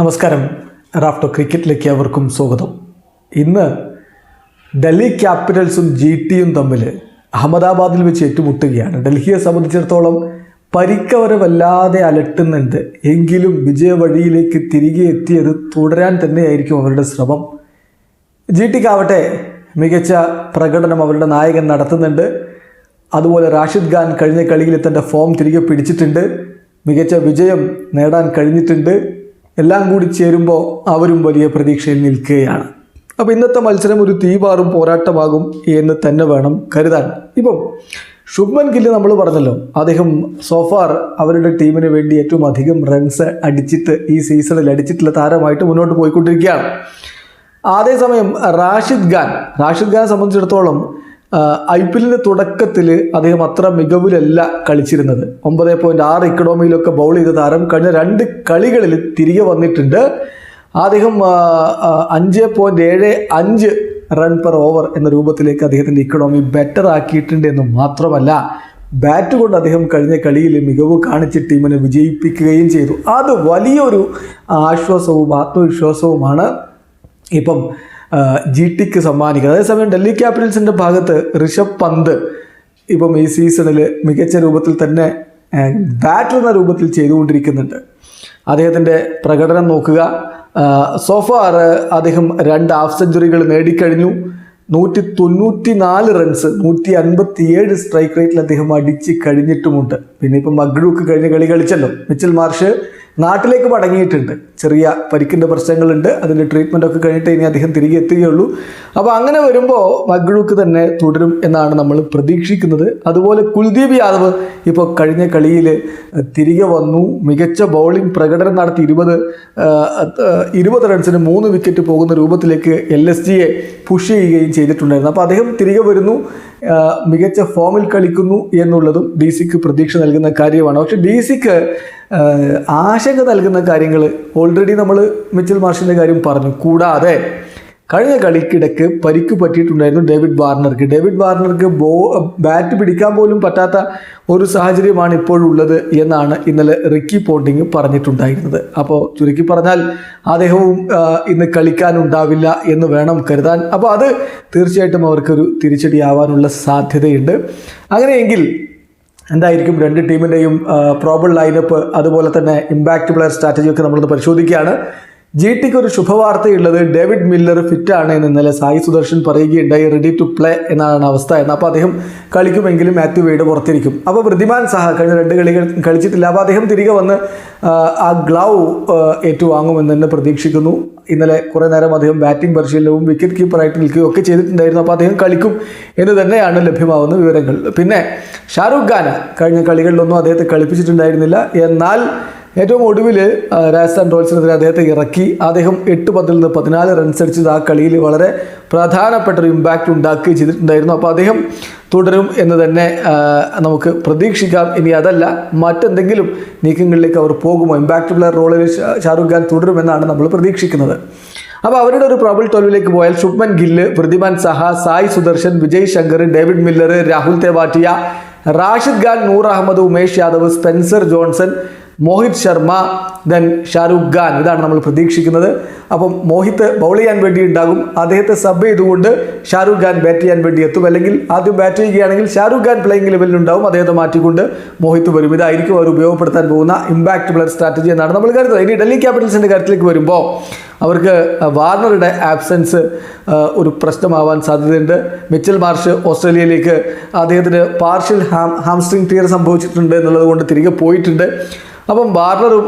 നമസ്കാരം. റാഫ്റ്റോ ക്രിക്കറ്റിലേക്ക് അവർക്കും സ്വാഗതം. ഇന്ന് ഡൽഹി ക്യാപിറ്റൽസും ജി ടിയും തമ്മിൽ അഹമ്മദാബാദിൽ വെച്ച് ഏറ്റുമുട്ടുകയാണ്. ഡൽഹിയെ സംബന്ധിച്ചിടത്തോളം പരിക്കവരെ വല്ലാതെ അലട്ടുന്നുണ്ട്. എങ്കിലും വിജയവഴിയിലേക്ക് തിരികെ എത്തിയത് തുടരാൻ തന്നെയായിരിക്കും അവരുടെ ശ്രമം. ജി ടിക്കാവട്ടെ മികച്ച പ്രകടനം അവരുടെ നായകൻ നടത്തുന്നുണ്ട്. അതുപോലെ റാഷിദ് ഖാൻ കഴിഞ്ഞ കളിയിൽ തന്റെ ഫോം തിരികെ പിടിച്ചിട്ടുണ്ട്. മികച്ച വിജയം നേടാൻ കഴിഞ്ഞിട്ടുണ്ട്. എല്ലാം കൂടി ചേരുമ്പോൾ അവരും വലിയ പ്രതീക്ഷയിൽ നിൽക്കുകയാണ്. അപ്പോൾ ഇന്നത്തെ മത്സരം ഒരു തീപാറും പോരാട്ടമാകും എന്ന് തന്നെ വേണം കരുതാൻ. ഇപ്പം ശുഭ്മൻ ഗില്ല് നമ്മൾ പറഞ്ഞല്ലോ അദ്ദേഹം സോഫാർ അവരുടെ ടീമിന് വേണ്ടി ഏറ്റവും അധികം റൺസ് അടിച്ചിട്ട് ഈ സീസണിൽ അടിച്ചിട്ടുള്ള താരമായിട്ട് മുന്നോട്ട് പോയിക്കൊണ്ടിരിക്കുകയാണ്. അതേസമയം റാഷിദ് ഖാൻ റാഷിദ് ഖാനെ സംബന്ധിച്ചിടത്തോളം ഐ പി എല്ലിന്റെ തുടക്കത്തിൽ അദ്ദേഹം അത്ര മികവിലല്ല കളിച്ചിരുന്നത്. ഒമ്പത് പോയിന്റ് ആറ് ഇക്കണോമിയിലൊക്കെ ബൗൾ ചെയ്ത താരം കഴിഞ്ഞ രണ്ട് കളികളിൽ തിരികെ വന്നിട്ടുണ്ട്. അദ്ദേഹം അഞ്ച് പോയിന്റ് ഏഴ് അഞ്ച് റൺ പെർ ഓവർ എന്ന രൂപത്തിലേക്ക് അദ്ദേഹത്തിന്റെ ഇക്കണോമി ബെറ്റർ ആക്കിയിട്ടുണ്ട് എന്ന് മാത്രമല്ല ബാറ്റ് കൊണ്ട് അദ്ദേഹം കഴിഞ്ഞ കളിയിൽ മികവ് കാണിച്ച് ടീമിനെ വിജയിപ്പിക്കുകയും ചെയ്തു. അത് വലിയൊരു ആശ്വാസവും ആത്മവിശ്വാസവുമാണ്. ഇപ്പം ജി ടിക്ക് സമ്മാനിക്കുന്നത്. അതേസമയം ഡൽഹി ക്യാപിറ്റൽസിന്റെ ഭാഗത്ത് ഋഷഭ് പന്ത് ഇപ്പം ഈ സീസണിൽ മികച്ച രൂപത്തിൽ തന്നെ ബാറ്റർ എന്ന രൂപത്തിൽ ചെയ്തുകൊണ്ടിരിക്കുന്നുണ്ട്. അദ്ദേഹത്തിന്റെ പ്രകടനം നോക്കുക. സോഫാർ അദ്ദേഹം രണ്ട് ഹാഫ് സെഞ്ചുറികൾ നേടിക്കഴിഞ്ഞു. നൂറ്റി തൊണ്ണൂറ്റി നാല് റൺസ് നൂറ്റി അൻപത്തി ഏഴ് സ്ട്രൈക്ക് റേറ്റിൽ അദ്ദേഹം അടിച്ച് കഴിഞ്ഞിട്ടുമുണ്ട്. പിന്നെ ഇപ്പം മഗ്ഡൂക്ക് കഴിഞ്ഞ കളി കളിച്ചല്ലോ മിച്ചൽ മാർഷ് നാട്ടിലേക്ക് മടങ്ങിയിട്ടുണ്ട്. ചെറിയ പരിക്കിന്റെ പ്രശ്നങ്ങളുണ്ട്. അതിന്റെ ട്രീറ്റ്മെന്റ് ഒക്കെ കഴിഞ്ഞിട്ട് ഇനി അദ്ദേഹം തിരികെ എത്തുകയുള്ളൂ. അപ്പോൾ അങ്ങനെ വരുമ്പോൾ മഗ്ഡൂക്ക് തന്നെ തുടരും എന്നാണ് നമ്മൾ പ്രതീക്ഷിക്കുന്നത്. അതുപോലെ കുൽദീപ് യാദവ് ഇപ്പോൾ കഴിഞ്ഞ കളിയിൽ തിരികെ വന്നു. മികച്ച ബൗളിംഗ് പ്രകടനം നടത്തി ഇരുപത് ഇരുപത് റൺസിന് മൂന്ന് വിക്കറ്റ് പോകുന്ന രൂപത്തിലേക്ക് എൽ എസ് ജിയെ പുഷ് ചെയ്യുകയും ചെയ്തിട്ടുണ്ടായിരുന്നു. അപ്പോൾ അദ്ദേഹം തിരികെ വരുന്നു. മികച്ച ഫോമിൽ കളിക്കുന്നു എന്നുള്ളതും ഡി സിക്ക് പ്രതീക്ഷ നൽകുന്ന കാര്യമാണ്. പക്ഷേ ഡി സിക്ക് ആശങ്ക നൽകുന്ന കാര്യങ്ങൾ ഓൾറെഡി നമ്മൾ മിച്ചൽ മാർഷിന്റെ കാര്യം പറഞ്ഞു. കൂടാതെ കഴിഞ്ഞ കളിക്കിടക്ക് പരിക്ക് പറ്റിയിട്ടുണ്ടായിരുന്നു ഡേവിഡ് വാർണർക്ക്. ഡേവിഡ് വാർണർക്ക് ബോ ബാറ്റ് പിടിക്കാൻ പോലും പറ്റാത്ത ഒരു സാഹചര്യമാണ് ഇപ്പോഴുള്ളത് എന്നാണ് ഇന്നലെ റിക്കി പോണ്ടിങ് പറഞ്ഞിട്ടുണ്ടായിരുന്നത്. അപ്പോൾ ചുരുക്കി പറഞ്ഞാൽ അദ്ദേഹവും ഇന്ന് കളിക്കാനുണ്ടാവില്ല എന്ന് വേണം കരുതാൻ. അപ്പോൾ അത് തീർച്ചയായിട്ടും അവർക്കൊരു തിരിച്ചടിയാവാനുള്ള സാധ്യതയുണ്ട്. അങ്ങനെയെങ്കിൽ എന്തായിരിക്കും രണ്ട് ടീമിന്റെയും പ്രോബിൾ ലൈനപ്പ് അതുപോലെ തന്നെ ഇമ്പാക്റ്റ് പ്ലെയർ സ്ട്രാറ്റജി ഒക്കെ നമ്മളൊന്ന് പരിശോധിക്കുകയാണ്. ജി ടിക്ക് ഒരു ശുഭവാർത്തയുള്ളത് ഡേവിഡ് മില്ലർ ഫിറ്റാണ് എന്ന് ഇന്നലെ സായി സുദർശൻ പറയുകയുണ്ടായി റെഡി ടു പ്ലേ എന്നാണ് അവസ്ഥ. എന്ന് അപ്പോൾ അദ്ദേഹം കളിക്കുമെങ്കിലും മാത്യു വെയ്ഡ് പുറത്തിരിക്കും. അപ്പോൾ വൃദ്ധിമാൻ സഹ കഴിഞ്ഞ രണ്ട് കളികൾ കളിച്ചിട്ടില്ല. അപ്പോൾ അദ്ദേഹം തിരികെ വന്ന് ആ, ഗ്ലൗ ഏറ്റുവാങ്ങുമെന്ന് തന്നെ പ്രതീക്ഷിക്കുന്നു. ഇന്നലെ കുറേ നേരം അദ്ദേഹം ബാറ്റിംഗ് പരിശീലനവും വിക്കറ്റ് കീപ്പറായിട്ട് നിൽക്കുകയും ഒക്കെ ചെയ്തിട്ടുണ്ടായിരുന്നു. അപ്പോൾ അദ്ദേഹം കളിക്കും എന്ന് തന്നെയാണ് ലഭ്യമാവുന്ന വിവരങ്ങൾ. പിന്നെ ഷാറുഖ് ഖാൻ കഴിഞ്ഞ കളികളിലൊന്നും അദ്ദേഹത്തെ കളിപ്പിച്ചിട്ടുണ്ടായിരുന്നില്ല. എന്നാൽ ഏറ്റവും ഒടുവിൽ രാജസ്ഥാൻ റോയൽസിനെതിരെ അദ്ദേഹത്തെ ഇറക്കി. അദ്ദേഹം എട്ട് പന്തിൽ നിന്ന് പതിനാല് റൺസ് അടിച്ചത് ആ കളിയിൽ വളരെ പ്രധാനപ്പെട്ട ഒരു ഇമ്പാക്റ്റ് ഉണ്ടാക്കുകയും ചെയ്തിട്ടുണ്ടായിരുന്നു. അപ്പോൾ അദ്ദേഹം തുടരും എന്ന് തന്നെ നമുക്ക് പ്രതീക്ഷിക്കാം. ഇനി അതല്ല മറ്റെന്തെങ്കിലും നീക്കങ്ങളിലേക്ക് അവർ പോകുമോ? ഇമ്പാക്റ്റ് പ്ലെയർ റോളിൽ ഷാറുഖ് ഖാൻ തുടരുമെന്നാണ് നമ്മൾ പ്രതീക്ഷിക്കുന്നത്. അപ്പോൾ അവരുടെ ഒരു പ്രബിൾ ട്വൽവിലേക്ക് പോയാൽ Shubman Gill Wriddhiman Saha Sai Sudharsan Vijay Shankar David Miller Rahul Tewatia Rashid Khan Noor Ahmad Umesh Yadav Spencer Johnson Mohit Sharma then Shahrukh Khan. ഇതാണ് നമ്മൾ പ്രതീക്ഷിക്കുന്നത്. അപ്പം മോഹിത്ത് ബൗൾ ചെയ്യാൻ വേണ്ടി ഉണ്ടാകും. അദ്ദേഹത്തെ സബ് ചെയ്തുകൊണ്ട് ഷാരൂഖ് ഖാൻ ബാറ്റ് ചെയ്യാൻ വേണ്ടി എത്തും. അല്ലെങ്കിൽ ആദ്യം ബാറ്റ് ചെയ്യുകയാണെങ്കിൽ ഷാരൂഖ് ഖാൻ പ്ലേയിങ് ലെവലിൽ ഉണ്ടാവും. അദ്ദേഹത്തെ മാറ്റിക്കൊണ്ട് മോഹിത്ത് വരും. ഇതായിരിക്കും അവർ ഉപയോഗപ്പെടുത്താൻ പോകുന്ന ഇമ്പാക്റ്റ് പ്ലെയർ സ്ട്രാറ്റജി എന്നാണ് നമ്മൾ കരുതുന്നത്. ഇനി ഡൽഹി ക്യാപിറ്റൽസിന്റെ കാര്യത്തിലേക്ക് വരുമ്പോൾ അവർക്ക് വാർണറുടെ ആബ്സെൻസ് ഒരു പ്രശ്നമാവാൻ സാധ്യതയുണ്ട്. മിച്ചൽ മാർഷ് ഓസ്ട്രേലിയയിലേക്ക് അദ്ദേഹത്തിന് പാർഷ്യൽ ഹാം ഹാംസ്ട്രിങ് ടീർ സംഭവിച്ചിട്ടുണ്ട് എന്നുള്ളത് കൊണ്ട് തിരികെ പോയിട്ടുണ്ട്. അപ്പം വാർണറും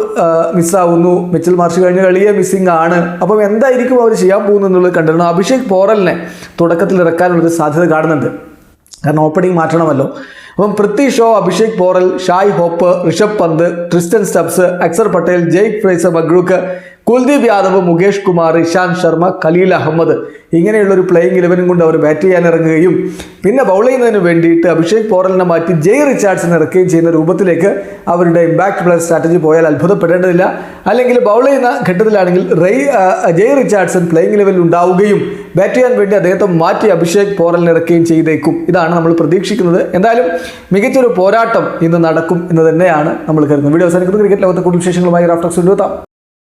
മിസ്സാവുന്നു. മിച്ചൽ മാർഷ് കഴിഞ്ഞ കളിയെ മിസ്സിംഗ് ആണ്. അപ്പം എന്തായിരിക്കും അവർ ചെയ്യാൻ പോകുന്നത് എന്നുള്ളത് കണ്ടിരുന്നു അഭിഷേക് പോറലിനെ തുടക്കത്തിൽ ഇറക്കാനുള്ളൊരു സാധ്യത കാണുന്നുണ്ട്. കാരണം ഓപ്പണിംഗ് മാറ്റണമല്ലോ. അപ്പം പൃഥ്വി ഷോ അഭിഷേക് പോറൽ Shai Hope Rishabh Pant Tristan Stubbs Axar Patel Jake Fraser McGurk Kuldeep Yadav Mukesh Kumar Ishant Sharma Khaleel Ahmed. ഇങ്ങനെയുള്ള ഒരു പ്ലേയിങ് ഇലവനും കൊണ്ട് അവർ ബാറ്റ് ചെയ്യാൻ ഇറങ്ങുകയും പിന്നെ ബൗൾ ചെയ്യുന്നതിന് വേണ്ടിയിട്ട് അഭിഷേക് പോറലിനെ മാറ്റി ജയ് റിച്ചാർഡ്സിനെ ഇറക്കുകയും ചെയ്യുന്ന രൂപത്തിലേക്ക് അവരുടെ ഇമ്പാക്ട് പ്ലെയർ സ്ട്രാറ്റജി പോയാൽ അത്ഭുതപ്പെടേണ്ടതില്ല. അല്ലെങ്കിൽ ബൗൾ ചെയ്യുന്ന ഘട്ടത്തിലാണെങ്കിൽ റെയ് ജയ് റിച്ചാർഡ്സൺ പ്ലേയിങ് ലെവലിൽ ഉണ്ടാവുകയും ബാറ്റ് ചെയ്യാൻ വേണ്ടി അദ്ദേഹത്തെ മാറ്റി അഭിഷേക് പോറലിനെ ഇറക്കുകയും ചെയ്തേക്കും. ഇതാണ് നമ്മൾ പ്രതീക്ഷിക്കുന്നത്. എന്തായാലും മികച്ചൊരു പോരാട്ടം ഇന്ന് നടക്കും എന്ന് തന്നെയാണ് നമ്മൾ കരുതുന്നത്. വീഡിയോ അവസാനിക്കുന്നത് ക്രിക്കറ്റ് ലോകത്തെ കൂടുതൽ വിശേഷങ്ങളുമായി റാഫ്റ്റോക്സ് കൊണ്ടുവെത്താം